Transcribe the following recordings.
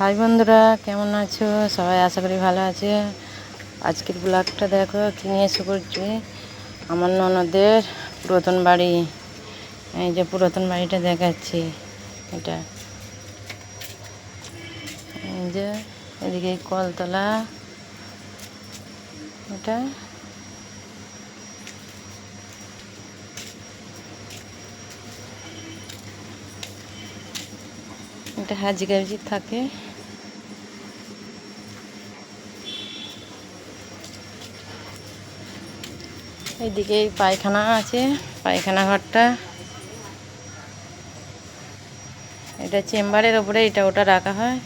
High বন্ধুরা, কেমন আছো? সবাই আশা করি ভালো আছে। আজকের ব্লগটা দেখো, কি নিয়ে এসে করছি আমার ননদের পুরাতন বাড়ি। এই যে পুরাতন বাড়িটা দেখাচ্ছি, এটা। এই যে, এদিকে কলতলা। এটা। এটা হাজি গাজি থাকে। এইদিকে পায়খানা আছে, পায়খানা ঘরটা। এটা চেম্বারের ওপরে, এটা ওটা রাখা হয়।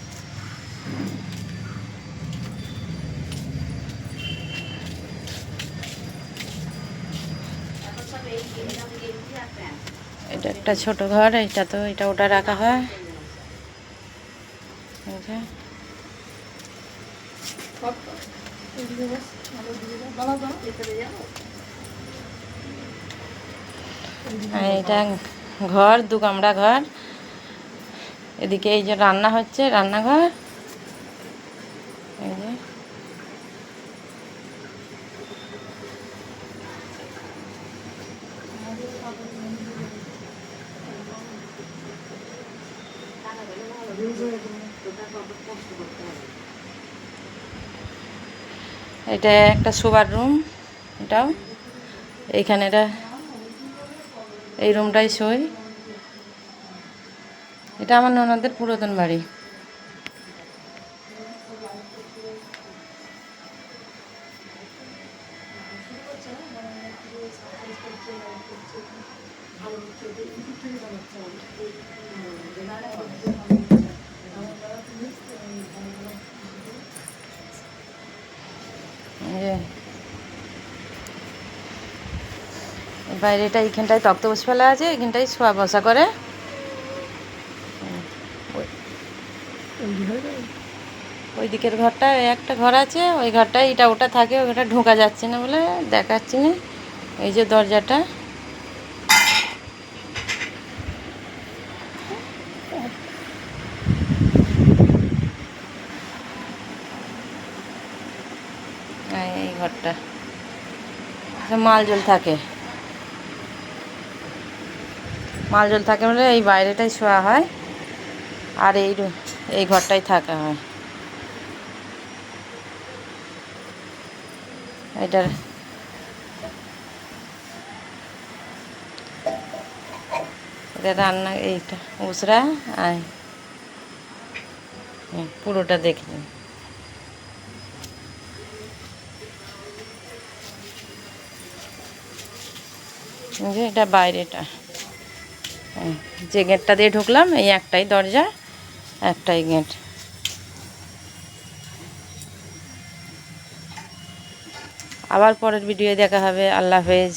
এটা একটা ছোট ঘর, এটা তো এটা ওটা রাখা হয়। যে। আর এটা ঘর, দু কামরা ঘর। এদিকে এই যে রান্না হচ্ছে, রান্নাঘর। এই যে। এটা একটা শোবার রুম, এটাও। এইখানে এটা এই রুমটাই শোয় এটা আমার ননদের পুরাতন বাড়ি এই যে বাইরেটা এইখানটায় তক্ত বসে ফেলা আছে এখানটায় শোয়া বসা করে। ওই দিকের ঘরটা একটা ঘর আছে, ওই ঘরটায় এটা ওটা থাকে, ওই ঘরটা ঢোকা যাচ্ছে না বলে দেখাচ্ছি না। এই যে দরজাটা। এই ঘরটা। মাল জল থাকে। মাল জল থাকে বলে এই বাইরেটাই শোয়া হয় আর এই এই ঘরটাই থাকা হয়। এটার এটা রান্না এইটা, উসরা আয় পুরোটা দেখে নিন। যে এটা বাইরেটা। যে গেটটা দিয়ে ঢুকলাম, এই একটাই দরজা, একটাই গেট। আবার পরের ভিডিও দেখা হবে। আল্লাহ হাফেজ।